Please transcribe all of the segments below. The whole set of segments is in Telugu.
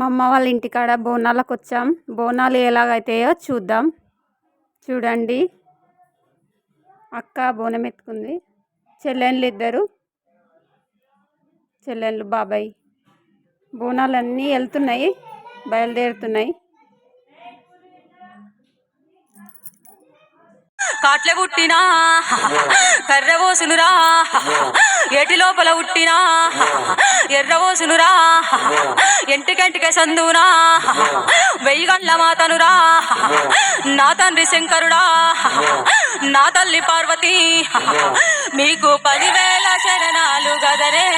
మా అమ్మ వాళ్ళ ఇంటికాడ బోనాలకు వచ్చాం బోనాలు ఎలాగైతాయో చూద్దాం. చూడండి. అక్క బోనం ఎత్తుకుంది. చెల్లెళ్ళు ఇద్దరు. చెల్లెళ్ళు బాబాయ్. బోనాలన్నీ వెళ్తున్నాయి. బయలుదేరుతున్నాయి. కాట్ల పుట్టినా కర్రవోసులురా ఎటి లోపల ఉట్టినా. ఎర్రవోసులురా ఎంటికెంటికే సందునా వెయ్యి గండ్ల మాతనురా. నా తండ్రి శంకరుడా. నా తల్లి పార్వతి. మీకు పదివేల శరణాలు గదరే.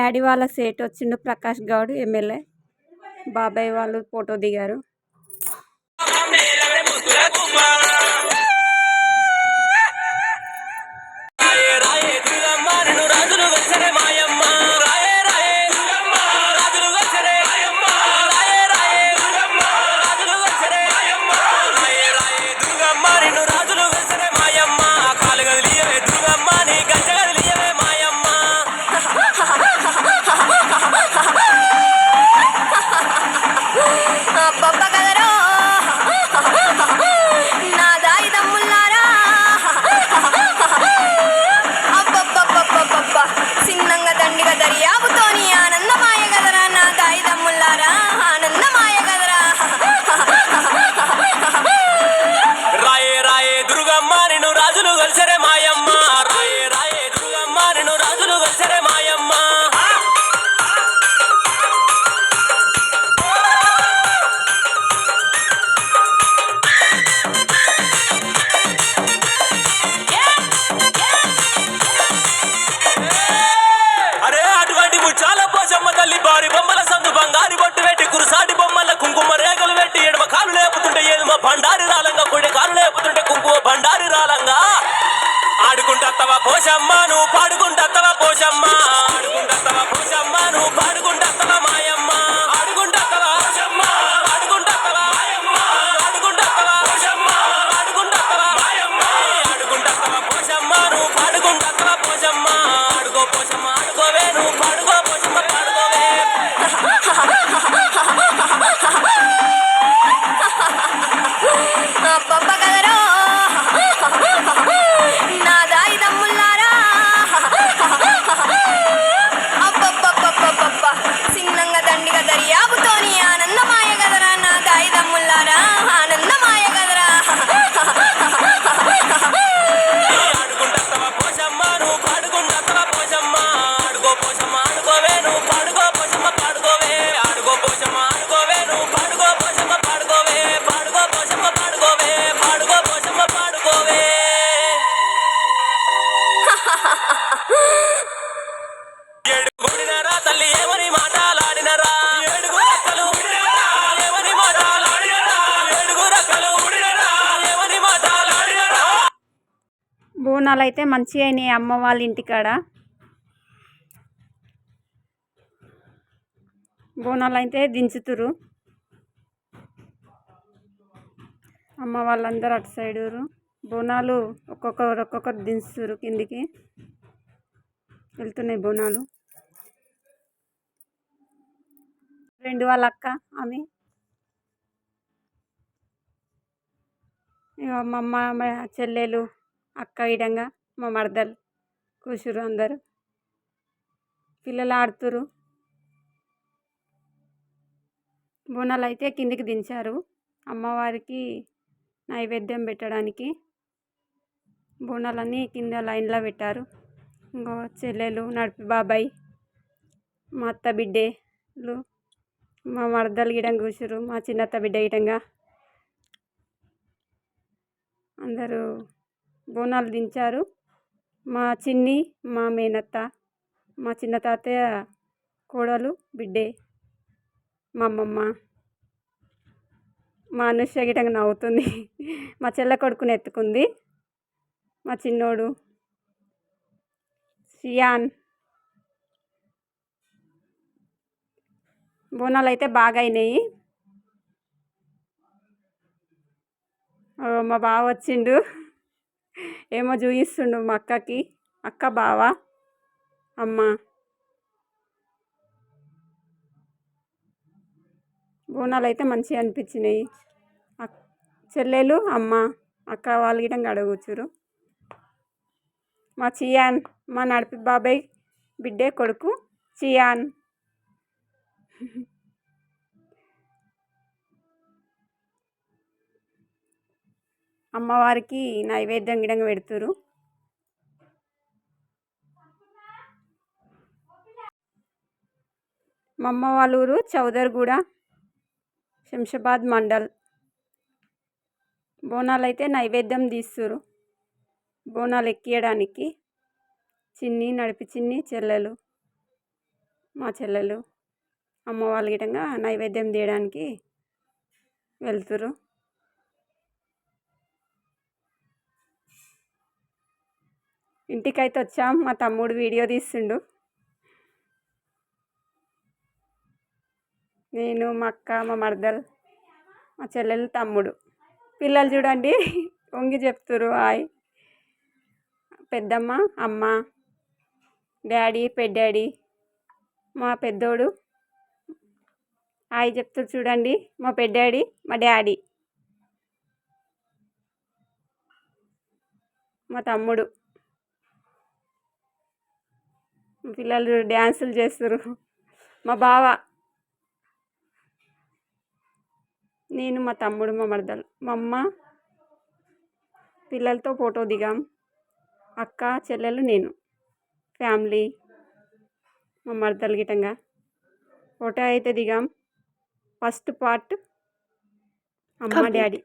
డాడీ వాళ్ళ సేట్ వచ్చిండు ప్రకాష్ గౌడ్ ఎమ్మెల్యే. బాబాయ్ వాళ్ళు ఫోటో దిగారు. బోనాలు అయితే మంచిగా అయినాయి అమ్మ వాళ్ళ ఇంటికాడ. బోనాలు అయితే దించుతురు. అమ్మ వాళ్ళందరూ అటు సైడు బోనాలు ఒక్కొక్కరు ఒక్కొక్కరు దించుతురు కిందికి. వెళ్తున్నాయి బోనాలు రెండు వాళ్ళ అక్క ఆమె. మా అమ్మ మా చెల్లెలు. అక్క ఇడంగా మా మరదలు కూసురు అందరు. పిల్లలు ఆడుతురు బోనాలు అయితే కిందికి దించారు. అమ్మవారికి నైవేద్యం పెట్టడానికి బోనాలన్నీ కింద లైన్లో పెట్టారు. ఇంకో చెల్లెలు నడిపి బాబాయ్ మా అత్త బిడ్డలు మా మరదలు గిడం కూర్చురు మా చిన్నత్త బిడ్డ గిడంగా అందరూ బోనాలు దించారు. మా చిన్ని మా మేనత్త మా చిన్న తాతయ్య కోడలు బిడ్డే మా అమ్మమ్మ. మా అనుష్య గిటంగా నవ్వుతుంది. మా చెల్ల కొడుకుని ఎత్తుకుంది. మా చిన్నోడు సియాన్. బోనాలు అయితే బాగా అయినాయి మా బావ వచ్చిండు. ఏమో చూపిస్తుండు మా అక్కకి. అక్క బావ? అమ్మ. బోనాలు అయితే మంచిగా అనిపించినాయి. చెల్లెలు అమ్మ అక్క వాళ్ళు గిటంగా అడగొచ్చురు మా చియాన్ మా నడిపి బాబాయ్ బిడ్డే కొడుకు చియాన్. అమ్మవారికి నైవేద్యం గిడంగా పెడుతురు. మా అమ్మ వాళ్ళ ఊరు చౌదర్గూడ శంషాబాద్ మండల్. బోనాలు అయితే నైవేద్యం తీస్తురు. బోనాలు ఎక్కియడానికి చిన్ని నడిపి చిన్ని చెల్లెలు మా చెల్లెలు అమ్మ వాళ్ళ గిటంగా నైవేద్యం తీయడానికి వెళ్తురు. ఇంటికైతే వచ్చాం. మా తమ్ముడు వీడియో తీస్తుండు. నేను మా అక్క మా మరదలు మా చెల్లెలు తమ్ముడు. పిల్లలు చూడండి. వంగి చెప్తురు హాయ్. పెద్దమ్మ అమ్మ డాడీ పెద్దాడి మా పెద్దోడు. హాయ్ చెప్తారు చూడండి. మా పెద్దాడి మా డాడీ. మా తమ్ముడు. పిల్లలు డ్యాన్సులు చేస్తారు. మా బావ. నేను మా తమ్ముడు మా మరదలు. మా అమ్మ. పిల్లలతో ఫోటో దిగాం. అక్క చెల్లెలు నేను. ఫ్యామిలీ. మా మరదలు గిటంగా. ఫోటో అయితే దిగాం. ఫస్ట్ పార్ట్ అమ్మ డాడీ.